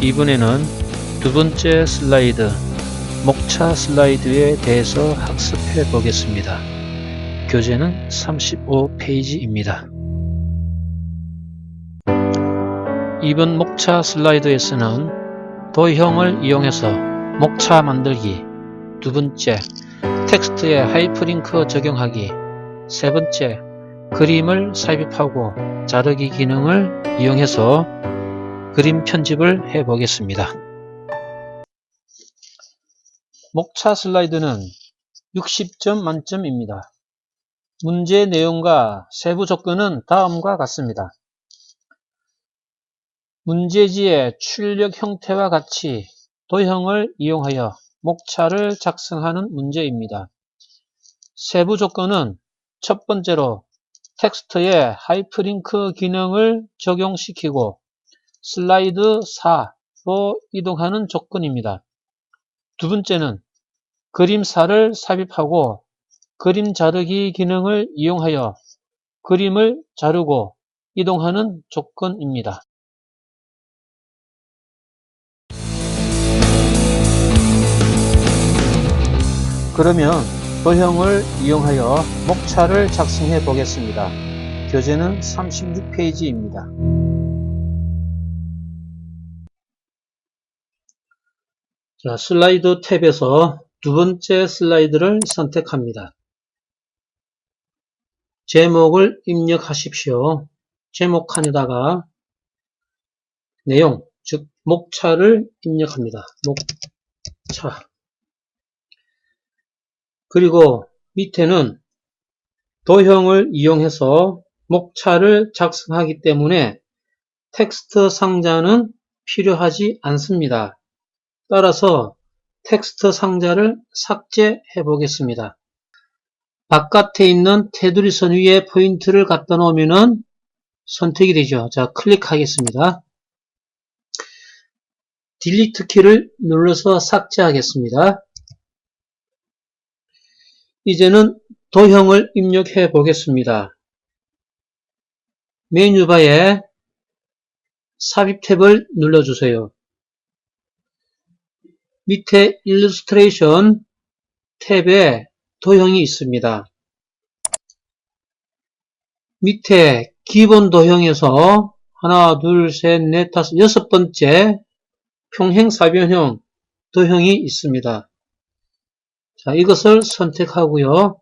이번에는 두 번째 슬라이드, 목차 슬라이드에 대해서 학습해 보겠습니다. 교재는 35페이지입니다. 이번 목차 슬라이드에서는 도형을 이용해서 목차 만들기, 두 번째, 텍스트에 하이퍼링크 적용하기, 세 번째, 그림을 삽입하고 자르기 기능을 이용해서 그림 편집을 해 보겠습니다. 목차 슬라이드는 60점 만점입니다. 문제 내용과 세부 조건은 다음과 같습니다. 문제지의 출력 형태와 같이 도형을 이용하여 목차를 작성하는 문제입니다. 세부 조건은 첫 번째로 텍스트에 하이프링크 기능을 적용시키고 슬라이드 4로 이동하는 조건입니다. 두 번째는 그림사를 삽입하고 그림 자르기 기능을 이용하여 그림을 자르고 이동하는 조건입니다. 그러면 도형을 이용하여 목차를 작성해 보겠습니다. 교재는 36페이지입니다. 자, 슬라이드 탭에서 두 번째 슬라이드를 선택합니다. 제목을 입력하십시오. 제목 칸에다가 내용, 즉 목차를 입력합니다. 목차. 그리고 밑에는 도형을 이용해서 목차를 작성하기 때문에 텍스트 상자는 필요하지 않습니다. 따라서 텍스트 상자를 삭제해 보겠습니다. 바깥에 있는 테두리 선 위에 포인트를 갖다 놓으면 선택이 되죠. 자, 클릭하겠습니다. 딜리트 키를 눌러서 삭제하겠습니다. 이제는 도형을 입력해 보겠습니다. 메뉴바에 삽입 탭을 눌러주세요. 밑에 일러스트레이션 탭에 도형이 있습니다. 밑에 기본 도형에서 하나, 둘, 셋, 넷, 다섯, 여섯 번째 평행사변형 도형이 있습니다. 자, 이것을 선택하고요.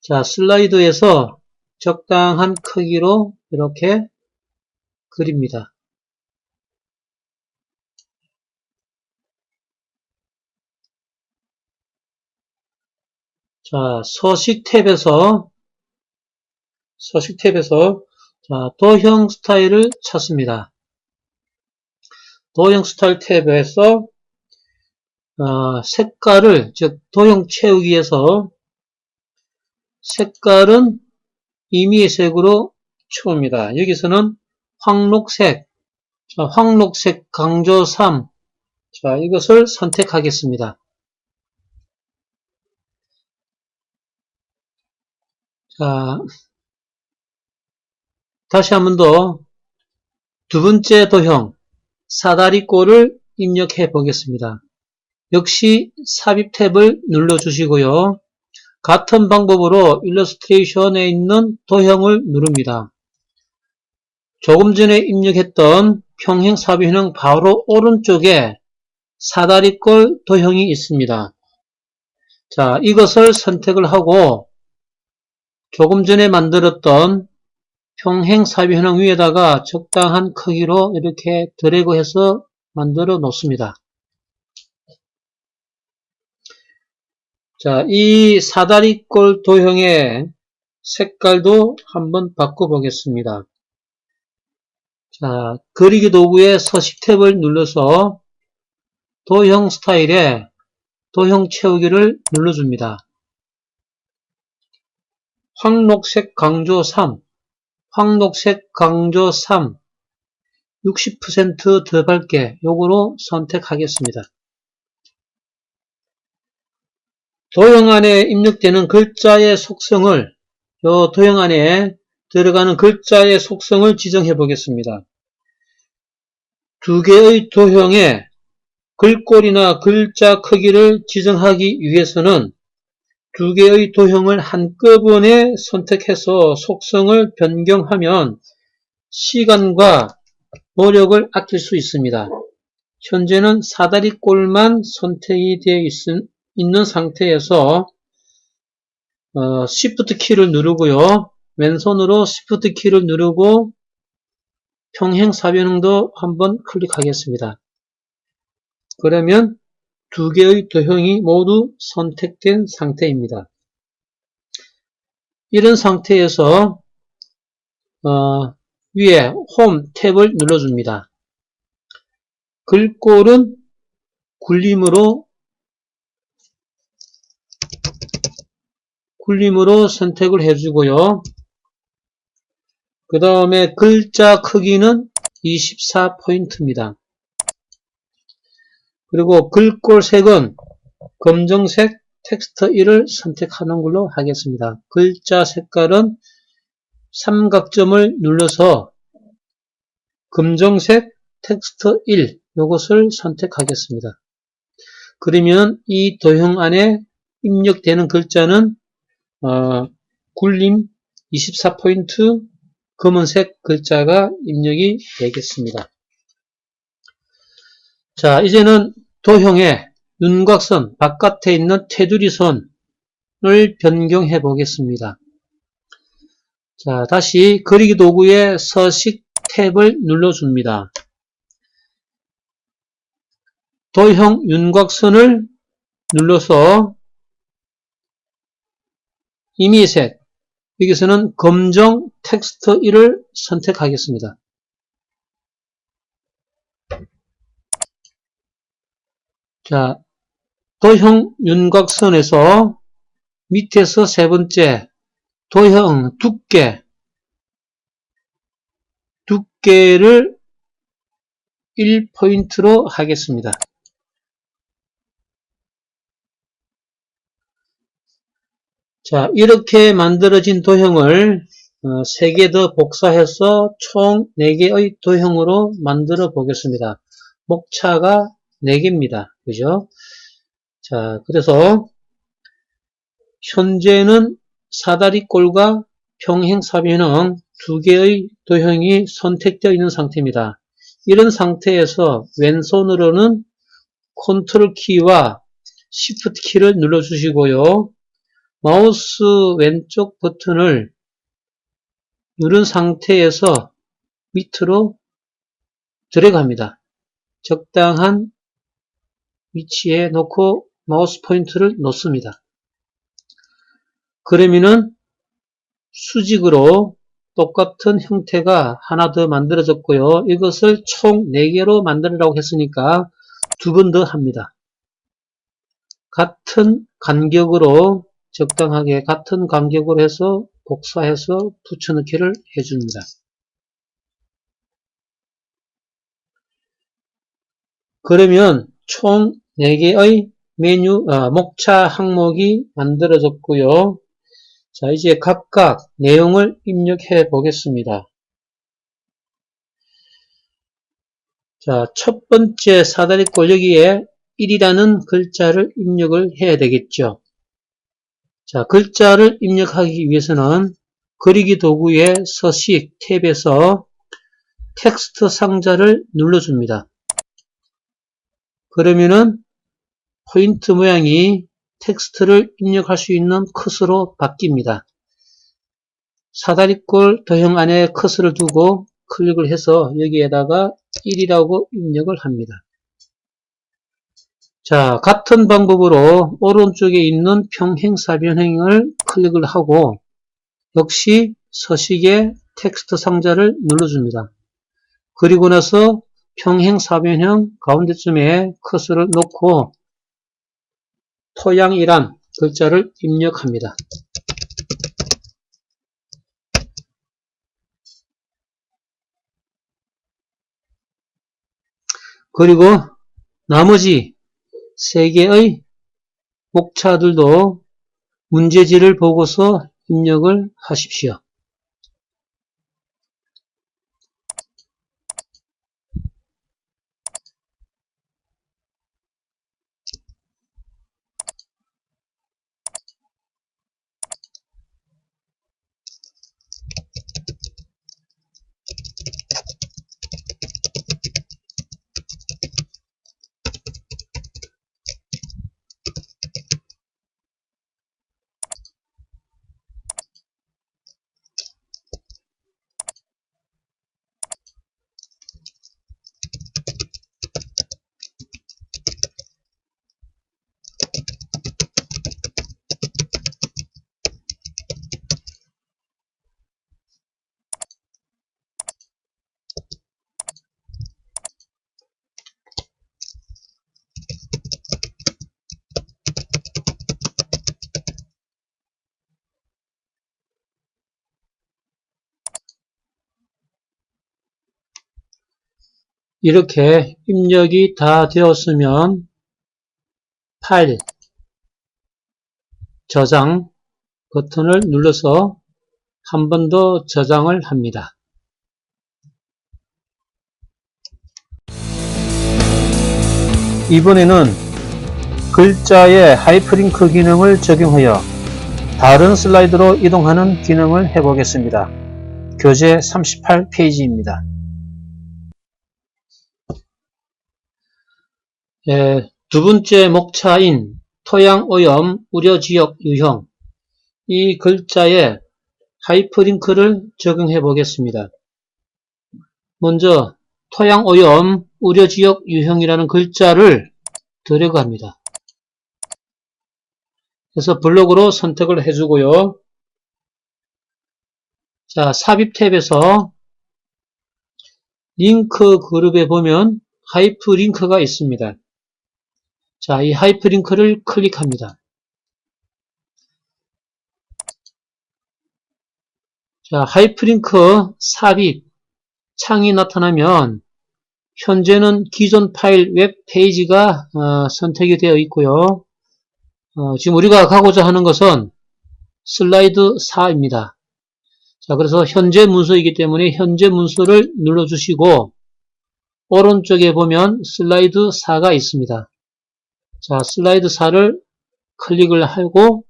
자, 슬라이드에서 적당한 크기로 이렇게 그립니다. 자, 서식 탭에서 서식 탭에서 자, 도형 스타일을 찾습니다. 도형 스타일 탭에서 어, 색깔을 즉 도형 채우기에서 색깔은 임의의 색으로 채웁니다. 여기서는 황록색, 자, 황록색 강조 3, 자, 이것을 선택하겠습니다. 자, 다시 한 번 더 두 번째 도형 사다리꼴을 입력해 보겠습니다. 역시 삽입 탭을 눌러 주시고요. 같은 방법으로 일러스트레이션에 있는 도형을 누릅니다. 조금 전에 입력했던 평행 삽입형 바로 오른쪽에 사다리꼴 도형이 있습니다. 자, 이것을 선택을 하고 조금 전에 만들었던 평행 삽입형 위에다가 적당한 크기로 이렇게 드래그해서 만들어 놓습니다. 자, 이 사다리꼴 도형의 색깔도 한번 바꿔보겠습니다. 자, 그리기 도구의 서식 탭을 눌러서 도형 스타일에 도형 채우기를 눌러줍니다. 황록색 강조 3, 황록색 강조 3, 60%더 밝게 요거로 선택하겠습니다. 도형 안에 입력되는 글자의 속성을 요 도형 안에 들어가는 글자의 속성을 지정해 보겠습니다. 두 개의 도형의 글꼴이나 글자 크기를 지정하기 위해서는 두 개의 도형을 한꺼번에 선택해서 속성을 변경하면 시간과 노력을 아낄 수 있습니다. 현재는 사다리꼴만 선택이 되어 있, 는 상태에서 어, Shift 키를 누르고요. 왼손으로 Shift 키를 누르고 평행 사변형도 한번 클릭하겠습니다. 그러면 두 개의 도형이 모두 선택된 상태입니다. 이런 상태에서 어, 위에 홈 탭을 눌러줍니다. 글꼴은 굴림으로 굴림으로 선택을 해주고요. 그 다음에 글자 크기는 24포인트입니다. 그리고 글꼴 색은 검정색 텍스트 1을 선택하는 걸로 하겠습니다. 글자 색깔은 삼각점을 눌러서 검정색 텍스트 1 이것을 선택하겠습니다. 그러면 이 도형 안에 입력되는 글자는 어, 굴림 24포인트 검은색 글자가 입력이 되겠습니다. 자, 이제는 도형의 윤곽선 바깥에 있는 테두리 선을 변경해 보겠습니다. 자, 다시 그리기 도구의 서식 탭을 눌러줍니다. 도형 윤곽선을 눌러서 이미색 여기서는 검정 텍스트 1을 선택하겠습니다. 자, 도형 윤곽선에서 밑에서 세 번째 도형 두께 두께를 1포인트로 하겠습니다. 자, 이렇게 만들어진 도형을 3개 어, 더 복사해서 총 4개의 도형으로 만들어 보겠습니다. 목차가 4개입니다. 그죠? 자, 그래서 현재는 사다리꼴과 평행사변형 두 개의 도형이 선택되어 있는 상태입니다. 이런 상태에서 왼손으로는 컨트롤 키와 시프트 키를 눌러주시고요. 마우스 왼쪽 버튼을 누른 상태에서 밑으로 들어갑니다. 적당한 위치에 놓고 마우스 포인트를 놓습니다. 그러면은 수직으로 똑같은 형태가 하나 더 만들어졌고요. 이것을 총 4개로 만들라고 했으니까 두 번 더 합니다. 같은 간격으로 적당하게 같은 간격으로 해서 복사해서 붙여넣기를 해줍니다. 그러면 총 4개의 메뉴, 아, 목차 항목이 만들어졌고요. 자, 이제 각각 내용을 입력해 보겠습니다. 자, 첫 번째 사다리꼴 여기에 1이라는 글자를 입력을 해야 되겠죠. 자, 글자를 입력하기 위해서는 그리기 도구의 서식 탭에서 텍스트 상자를 눌러줍니다. 그러면은 포인트 모양이 텍스트를 입력할 수 있는 컷으로 바뀝니다. 사다리꼴 도형 안에 컷을 두고 클릭을 해서 여기에다가 1이라고 입력을 합니다. 자, 같은 방법으로 오른쪽에 있는 평행사변형을 클릭을 하고 역시 서식의 텍스트 상자를 눌러줍니다. 그리고 나서 평행사변형 가운데쯤에 커서를 놓고 토양이란 글자를 입력합니다. 그리고 나머지 세 개의 목차들도 문제지를 보고서 입력을 하십시오. 이렇게 입력이 다 되었으면 파일 저장 버튼을 눌러서 한 번 더 저장을 합니다. 이번에는 글자의 하이퍼링크 기능을 적용하여 다른 슬라이드로 이동하는 기능을 해보겠습니다. 교재 38페이지입니다. 예, 두 번째 목차인 토양오염 우려지역 유형 이 글자에 하이퍼링크를 적용해 보겠습니다. 먼저 토양오염 우려지역 유형이라는 글자를 들어가 합니다. 그래서 블록으로 선택을 해주고요. 자, 삽입 탭에서 링크 그룹에 보면 하이프 링크가 있습니다. 자, 이 하이프링크를 클릭합니다. 자, 하이프링크 삽입 창이 나타나면 현재는 기존 파일 웹페이지가 어, 선택이 되어 있고요. 어, 지금 우리가 가고자 하는 것은 슬라이드 4입니다. 자, 그래서 현재 문서이기 때문에 현재 문서를 눌러주시고 오른쪽에 보면 슬라이드 4가 있습니다. 자, 슬라이드 4를 클릭을 하고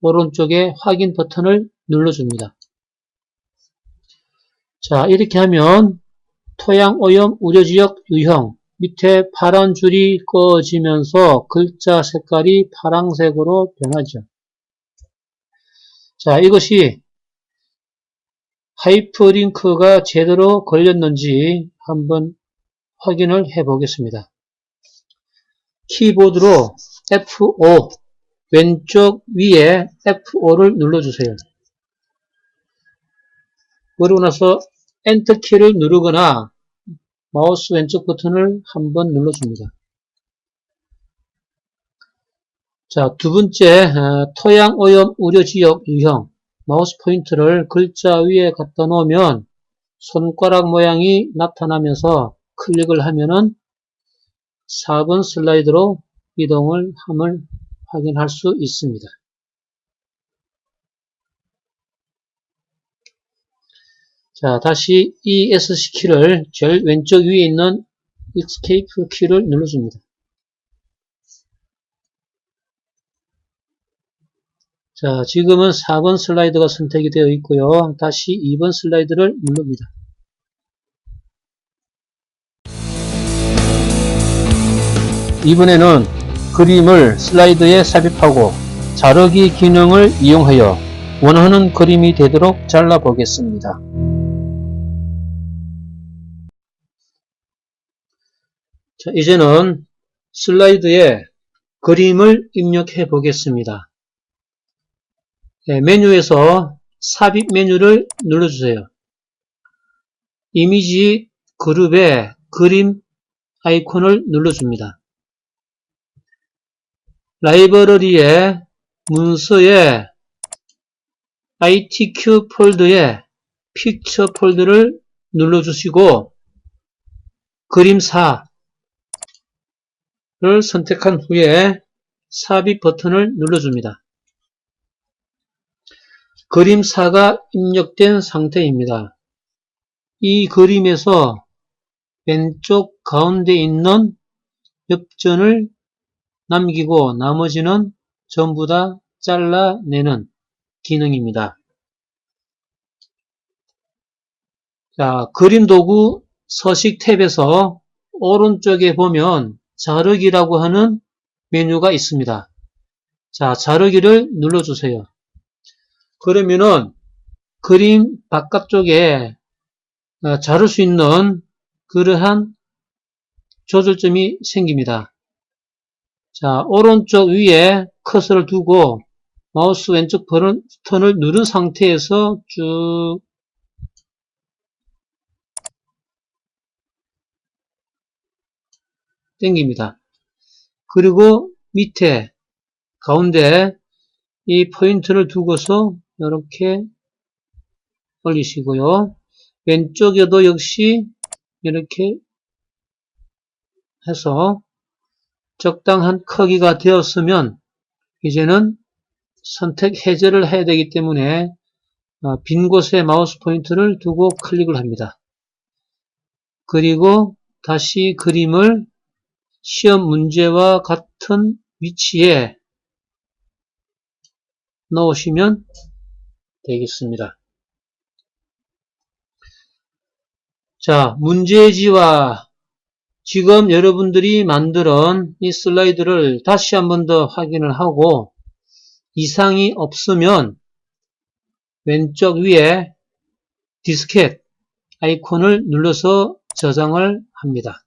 오른쪽에 확인 버튼을 눌러줍니다. 자, 이렇게 하면 토양 오염 우려 지역 유형 밑에 파란 줄이 꺼지면서 글자 색깔이 파란색으로 변하죠. 자, 이것이 하이퍼링크가 제대로 걸렸는지 한번 확인을 해 보겠습니다. 키보드로 F5 왼쪽 위에 F5를 눌러주세요. 그러고 나서 엔터 키를 누르거나 마우스 왼쪽 버튼을 한번 눌러줍니다. 자, 두 번째 어, 토양 오염 우려 지역 유형 마우스 포인트를 글자 위에 갖다 놓으면 손가락 모양이 나타나면서 클릭을 하면은 4번 슬라이드로 이동을 함을 확인할 수 있습니다. 자, 다시 ESC 키를 제일 왼쪽 위에 있는 Escape 키를 눌러줍니다. 자, 지금은 4번 슬라이드가 선택이 되어 있고요. 다시 2번 슬라이드를 누릅니다. 이번에는 그림을 슬라이드에 삽입하고 자르기 기능을 이용하여 원하는 그림이 되도록 잘라 보겠습니다. 자, 이제는 슬라이드에 그림을 입력해 보겠습니다. 네, 메뉴에서 삽입 메뉴를 눌러주세요. 이미지 그룹에 그림 아이콘을 눌러줍니다. 라이브러리의 문서에 ITQ 폴더에 픽처 폴더를 눌러주시고 그림사를 선택한 후에 삽입 버튼을 눌러줍니다. 그림사가 입력된 상태입니다. 이 그림에서 왼쪽 가운데 있는 엽전을 남기고 나머지는 전부 다 잘라내는 기능입니다. 자, 그림 도구 서식 탭에서 오른쪽에 보면 자르기라고 하는 메뉴가 있습니다. 자, 자르기를 눌러주세요. 그러면은 그림 바깥쪽에 어, 자를 수 있는 그러한 조절점이 생깁니다. 자, 오른쪽 위에 커서를 두고 마우스 왼쪽 버튼을 누른 상태에서 쭉 땡깁니다. 그리고 밑에 가운데 이 포인트를 두고서 이렇게 올리시고요. 왼쪽에도 역시 이렇게 해서 적당한 크기가 되었으면 이제는 선택 해제를 해야 되기 때문에 어, 빈 곳에 마우스 포인트를 두고 클릭을 합니다. 그리고 다시 그림을 시험 문제와 같은 위치에 넣으시면 되겠습니다. 자, 문제지와 지금 여러분들이 만든 이 슬라이드를 다시 한 번 더 확인을 하고 이상이 없으면 왼쪽 위에 디스켓 아이콘을 눌러서 저장을 합니다.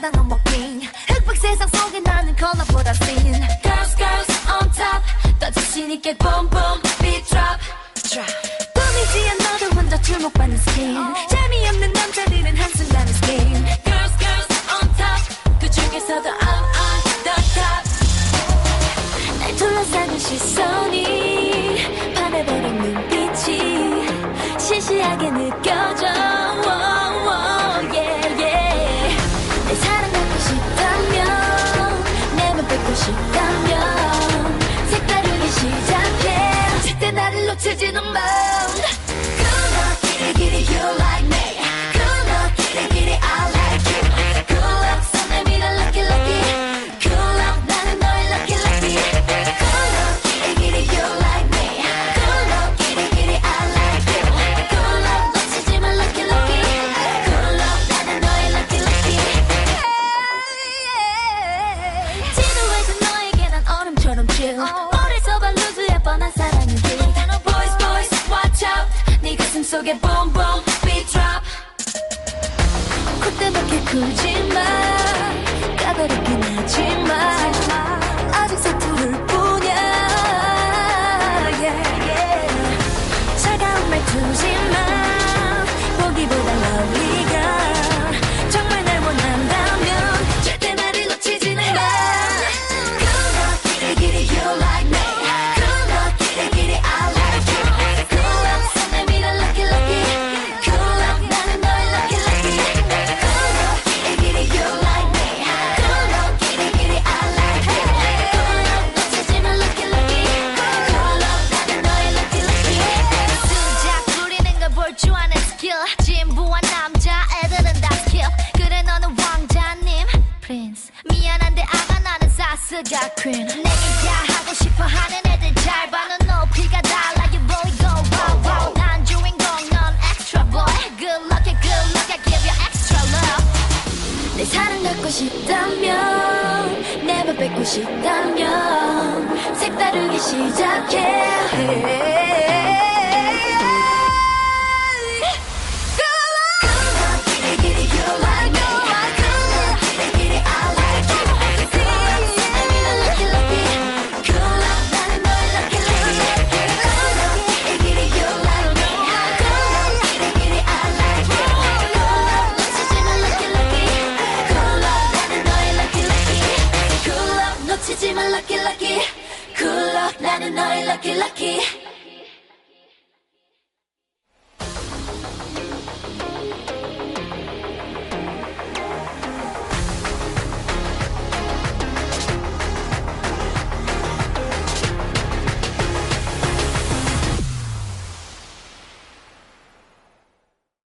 당당 넘어 빙 흑백 세상 속에 나는 컬러보다 씬 Girls girls on top. 더 자신 있게 뿜뿜 바르긴 하지만 아직 서투를